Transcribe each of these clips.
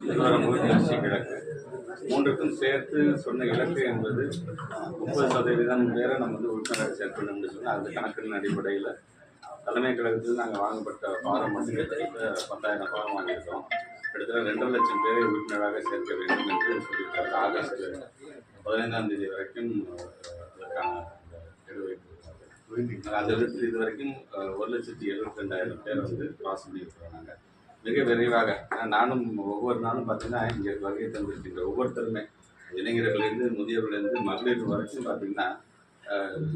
முழுவதும் கிழக்கு மூன்றுக்கும் சேர்த்து சொன்ன இலக்கு என்பது முப்பது சதவீதம் பேரை நம்ம வந்து உறுப்பினர் சேர்க்கணும்னு சொன்னால் அது கணக்கின் அடிப்படையில் தலைமை கழகத்தில் நாங்கள் வாங்கப்பட்ட பாரம் மட்டும் கிட்டத்தட்ட பத்தாயிரம் பாரம் வாங்கியிருக்கோம் கிட்டத்தட்ட ரெண்டரை லட்சம் பேரை உறுப்பினராக சேர்க்க வேண்டும் என்று சொல்லியிருக்காங்க ஆகஸ்ட் பதினைந்தாம் தேதி வரைக்கும் அதற்கான அந்த அது வந்து இது வரைக்கும் ஒரு லட்சத்தி எழுபத்தி ரெண்டாயிரம் பேர் வந்து பாஸ் பண்ணியிருக்கிறோம் நாங்கள். மிக விரைவாக. நானும் ஒவ்வொரு நாளும் பார்த்தீங்கன்னா இங்கே வருகை தந்திருக்கின்ற ஒவ்வொருத்தருமே இளைஞர்கள்லேருந்து முதியவர்கள்லேருந்து மகளிர் வரைக்கும் பார்த்தீங்கன்னா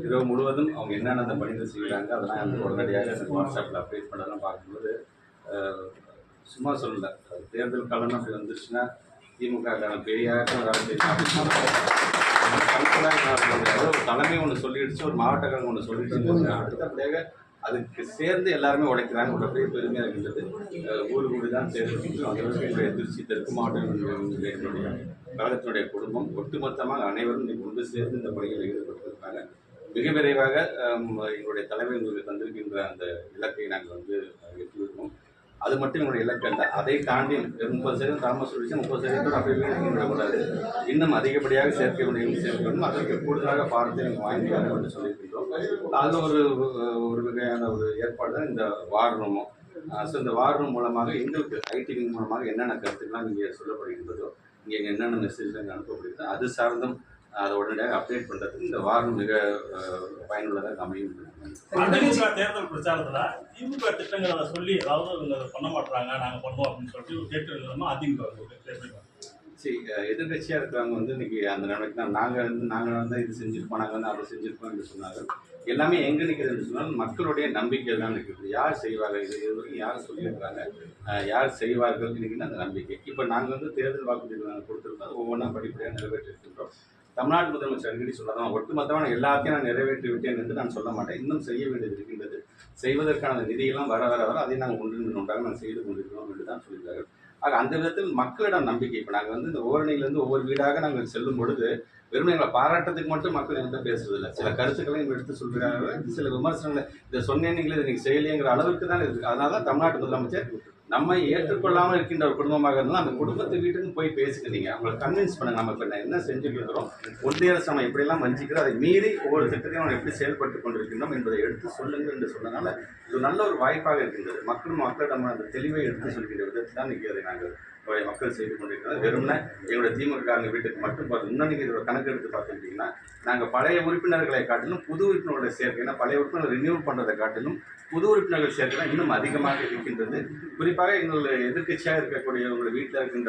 இரவு முழுவதும் அவங்க என்னென்ன அந்த பணிகள் செய்கிறாங்க அதெல்லாம் வந்து உடனடியாக எனக்கு வாட்ஸ்அப்பில் அப்டேட் பண்ணலாம் பார்க்கும்போது சும்மா சொல்லல. அது தேர்தல் காலம் அப்படி வந்துருச்சுன்னா திமுக காரன் பெரிய ஒரு தலைமை ஒன்று சொல்லிடுச்சு ஒரு மாவட்டக்காரங்க ஒன்று சொல்லிடுச்சு அடுத்தபடியாக அதுக்கு சேர்ந்து எல்லாருமே உழைக்கிறாங்க ஒரு பெரிய பெருமையாக இருக்கின்றது. அஹ் ஊர் தான் சேர்ந்து அந்தளவுக்கு என்னுடைய திருச்சி தெற்கு மாவட்டம் என்னுடைய கழகத்தினுடைய குடும்பம் ஒட்டுமொத்தமாக அனைவரும் இன்னைக்கு ஒன்று சேர்ந்து இந்த பணியில் ஈடுபட்டிருக்காங்க மிக விரைவாக எங்களுடைய தலைமை உங்களுக்கு தந்திருக்கின்ற அந்த இலக்கை நாங்கள் வந்து எட்டியிருக்கோம். அது மட்டும் என்னுடைய இலக்கு அல்ல. அதை தாண்டி முப்பது சதவீதம் தாமஸ் சொல்லிச்சு முப்பது சதவீதம் அப்படியே விடக்கூடாது இன்னும் அதிகப்படியாக சேர்க்க முடியும் சேர்க்க வேண்டும் அதற்கு கூடுதலாக பாடத்தை நீங்கள் வாங்கி வர என்று சொல்லியிருக்கின்றோம். அது ஒரு ஒரு வகையான ஒரு ஏற்பாடு தான் இந்த வார் ரூமும் ஸோ இந்த வார் ரூம் மூலமாக எங்களுக்கு ஐடி விங் மூலமாக என்னென்ன கருத்துக்கள்லாம் இங்கே சொல்லப்படுகின்றதோ இங்கே என்னென்ன மெசேஜ்லாம் அனுப்பப்படுகிறதோ அது சார்ந்தும் அதை உடனடியாக அப்டேட் பண்ணுறதுக்கு இந்த வாரம் மிக பயனுள்ளதாக அமையும். தேர்தல் பிரச்சாரத்துல திமுக திட்டங்களை சொல்லி அதாவது இவங்க பண்ண மாட்டாங்க நாங்க பண்ணுவோம் அப்படின்னு சொல்லிட்டு கேட்டு எழுதாம அதிமுக சரி எதிர்கட்சியாக இருக்கிறவங்க வந்து இன்னைக்கு அந்த நிலைமைக்கு தான் நாங்கள் வந்து நாங்கள் வந்து இது செஞ்சுருப்போம் நாங்கள் வந்து அதை செஞ்சுருப்போம் என்று சொன்னாங்க எல்லாமே எங்கே நிற்குதுன்னு சொன்னால் மக்களுடைய நம்பிக்கை தான் நிற்குது யார் செய்வாங்க? இது இது வரைக்கும் யார் சொல்லியிருக்கிறாங்க? யார் செய்வார்கள்? இன்னைக்கு அந்த நம்பிக்கை? இப்போ நாங்கள் வந்து தேர்தல் வாக்குறுதிகள் நாங்கள் கொடுத்துருக்கோம் ஒவ்வொன்றா படிப்படியாக நிறைவேற்றிருக்கின்றோம். தமிழ்நாட்டு முதலமைச்சர் அடிக்கடி சொல்லதான் ஒட்டுமொத்தமாக எல்லாத்தையும் நான் நிறைவேற்றி விட்டேன் என்று நான் சொல்ல மாட்டேன். இன்னும் செய்ய வேண்டியது இருக்கின்றது. செய்வதற்கான நிதியெல்லாம் வர வர வர அதை நாங்கள் ஒன்று ஒன்றாக நான் செய்து கொண்டிருக்கிறோம் என்று தான் சொல்லியிருக்கார்கள். ஆக அந்த விதத்தில் மக்களிடம் நம்பிக்கை இப்போ நாங்கள் வந்து இந்த ஓரணியிலேருந்து ஒவ்வொரு வீடாக நாங்கள் செல்லும் பொழுது வெறும் எங்களை பாராட்டத்துக்கு மட்டும் மக்கள் எங்கள்கிட்ட பேசுறதில்ல. சில கருத்துக்களையும் இவங்க எடுத்து சொல்கிறாங்க சில விமர்சனங்களை இதை சொன்னேன் நீங்களே இதை நீங்கள் செய்யலைங்கிற அளவுக்கு தான் இருக்குது அதனால தான் தமிழ்நாட்டு முதலமைச்சர் நம்மை ஏற்றுக்கொள்ளாமல் இருக்கின்ற ஒரு குடும்பமாக இருந்தால் அந்த குடும்பத்து வீட்டுக்கு போய் பேசுங்க நீங்கள் அவங்களை கன்வின்ஸ் பண்ணுங்க. நம்ம இப்போ என்ன செஞ்சுட்டு இருக்கிறோம் ஒன்றிய அரசு நம்ம எப்படியெல்லாம் வஞ்சிக்கிறோம் அதை மீறி ஒவ்வொரு திட்டத்தையும் நம்ம எப்படி செயல்பட்டு கொண்டிருக்கின்றோம் என்பதை எடுத்து சொல்லுங்கள் என்று சொன்னதால இது நல்ல ஒரு வாய்ப்பாக இருக்கின்றது. மக்களும் மக்களிடம் அந்த தெளிவை எடுத்து சொல்கின்ற விதத்தில் தான் இன்றைக்கி அதை நாங்கள் மக்கள் செய்து கொண்டிருக்கிறது வெறும்னா எங்களுடைய திமுக வீட்டுக்கு மட்டும் பார்த்து இன்னும் நீங்கள் இதோட கணக்கு எடுத்து பார்த்துக்கிட்டிங்கன்னா நாங்கள் பழைய உறுப்பினர்களை காட்டிலும் புது உறுப்பினர்களை சேர்க்கைனா பழைய உறுப்பினர்கள் ரினியூவல் பண்ணுறதை காட்டிலும் புது உறுப்பினர்கள் சேர்க்கைனா இன்னும் அதிகமாக இருக்கின்றது. குறிப்பாக எங்களுடைய எதிர்கட்சியாக இருக்கக்கூடிய உங்களுடைய வீட்டில் இருக்கின்ற